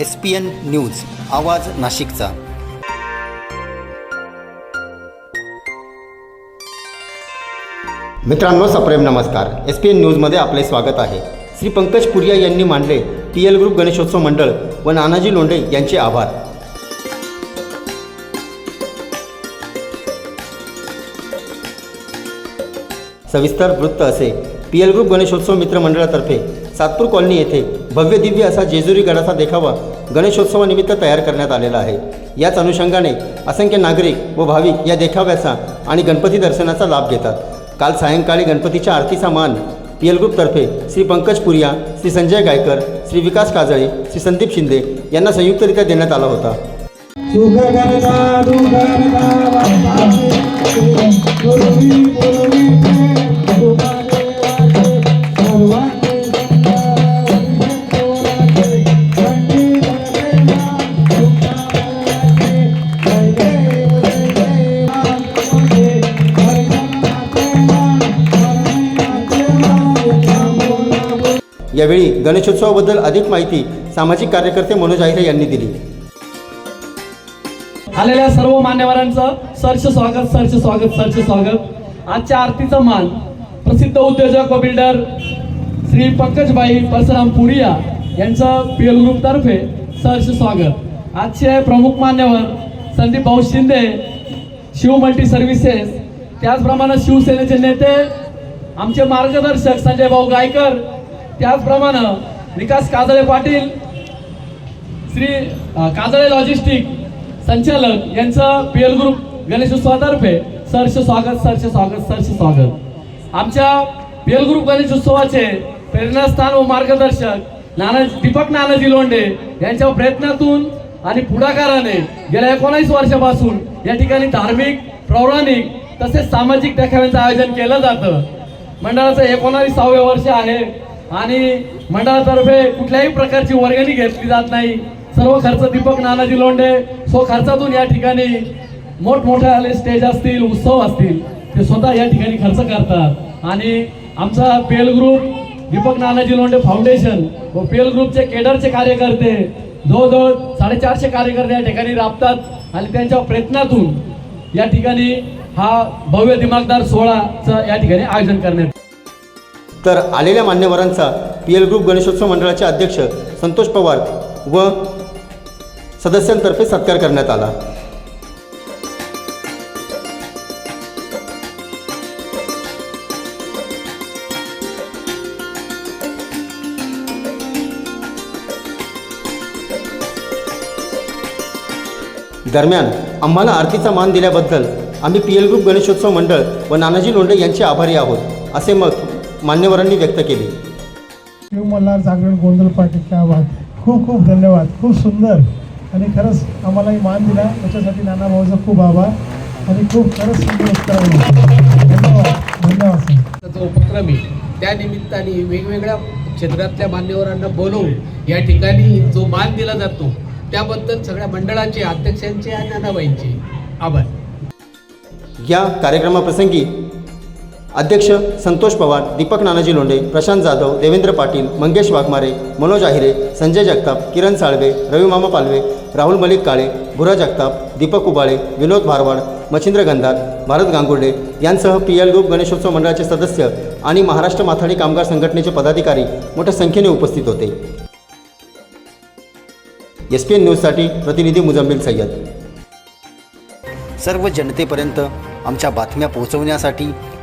S P N news आवाज नाशिकचा. मित्रांनो सप्रेम नमस्कार. एस पी एन न्यूजमध्ये आपले स्वागत आहे. श्री पंकज पुरिया यांनी मांडले पी एल ग्रुप गणेशोत्सव मंडळ व नानाजी लोंढे यांचे आभार. सविस्तर वृत्त असे. पी एल ग्रुप गणेशोत्सव मित्र मंडळातर्फे सातपूर कॉलनी येथे भव्य दिव्य असा जेजुरी गडाचा देखावा गणेशोत्सवानिमित्त तयार करण्यात आलेला आहे. याच अनुषंगाने असंख्य नागरिक व भाविक या देखाव्याचा आणि गणपती दर्शनाचा लाभ घेतात. काल सायंकाळी गणपतीच्या आरतीचा मान पी एल ग्रुपतर्फे श्री पंकज पुरिया श्री संजय गायकर श्री विकास काजळे श्री संदीप शिंदे यांना संयुक्तरित्या देण्यात आला होता. यावेळी गणेशोत्सवाबद्दल अधिक माहिती सामाजिक कार्यकर्ते मनोज आहिरे यांनी दिली. आलेल्या सर्व मान्यवरांचं सरच स्वागत सरच स्वागत सरच स्वागत. आजच्या आरतीचा मान प्रसिद्ध उद्योजक व बिल्डर श्री पंकजबाई परशुराम पुरिया यांचं पी एल ग्रुपतर्फे सरच स्वागत. आजचे प्रमुख मान्यवर संदीप भाऊ शिंदे शिव मल्टी सर्व्हिसेस त्याचप्रमाणे शिवसेनेचे नेते आमचे मार्गदर्शक संजय भाऊ गायकर त्याचप्रमाणे विकास काजळे पाटील श्री काजळे लॉजिस्टिक संचालक यांचं पी एल ग्रुप गणेशोत्सवातर्फे सरचे स्वागत सरचे स्वागत सरचे स्वागत. आमच्या पी एल ग्रुप गणेशोत्सवाचे प्रेरणास्थान व मार्गदर्शक नाना दीपक नानाजी लोंढे यांच्या प्रयत्नातून आणि पुढाकाराने गेल्या एकोणीस वर्षापासून या ठिकाणी धार्मिक पौराणिक तसेच सामाजिक देखाव्यांचं आयोजन केलं जातं. मंडळाचं एकोणावीसावे वर्ष आहे. आणि मंडळातर्फे कुठल्याही प्रकारची वर्गणी घेतली जात नाही. सर्व खर्च दीपक नानाजी लोंढे सो खर्चातून या ठिकाणी मोठमोठे स्टेज असतील उत्सव असतील ते स्वतः या ठिकाणी खर्च करतात. आणि आमचा PL group Deepak Nanaji Londhe foundation व पेल ग्रुपचे केडरचे कार्यकर्ते जवळजवळ साडेचारशे कार्यकर्ते या ठिकाणी राबतात आणि त्यांच्या प्रयत्नातून या ठिकाणी हा भव्य दिमागदार सोहळाचं या ठिकाणी आयोजन करण्यात तर आलेल्या मान्यवरांचा पी एल ग्रुप गणेशोत्सव मंडळाचे अध्यक्ष संतोष पवार व सदस्यांतर्फे सत्कार करण्यात आला. दरम्यान आम्हाला आरतीचा मान दिल्याबद्दल आम्ही पी एल ग्रुप गणेशोत्सव मंडळ व नानाजी लोंढे यांचे आभारी आहोत. असे मत मान्यवरांनी व्यक्त केले. शिव मल्हार जागरण गोंधळ पाटील क्या बात. खूप खूप धन्यवाद. खूप सुंदर. आणि खरंच आम्हालाही मान दिला. त्याच्यासाठी नाना भाऊचा खूप आभार. आणि खूप खरंच सुंदर उत्तर. धन्यवाद. धन्यवाद सर. जो उपक्रम आहे. त्या निमित्ताने वेगवेगळ्या क्षेत्रातल्या मान्यवरांना बोलवून या ठिकाणी जो मान दिला जातो त्याबद्दल सगळ्या मंडळाचे अध्यक्षांचे आणि नानाबाईंचे आभार. या कार्यक्रमाप्रसंगी अध्यक्ष संतोष पवार दीपक नानाजी लोंढे प्रशांत जाधव देवेंद्र पाटील मंगेश वाघमारे मनोज आहिरे संजय जगताप किरण साळवे रविमामा पालवे राहुल मलिक काळे भुरा जगताप दीपक उबाळे विनोद भारवाड मच्छिंद्र गंधार भारत गांगुर्डे यांसह पी एल ग्रुप गणेशोत्सव मंडळाचे सदस्य आणि महाराष्ट्र माथाडी कामगार संघटनेचे पदाधिकारी मोठ्या संख्येने उपस्थित होते. एस पी एन न्यूजसाठी प्रतिनिधी मुजम्मिल सय्यद. सर्व जनतेपर्यंत आमच्या बातम्या पोहोचवण्यासाठी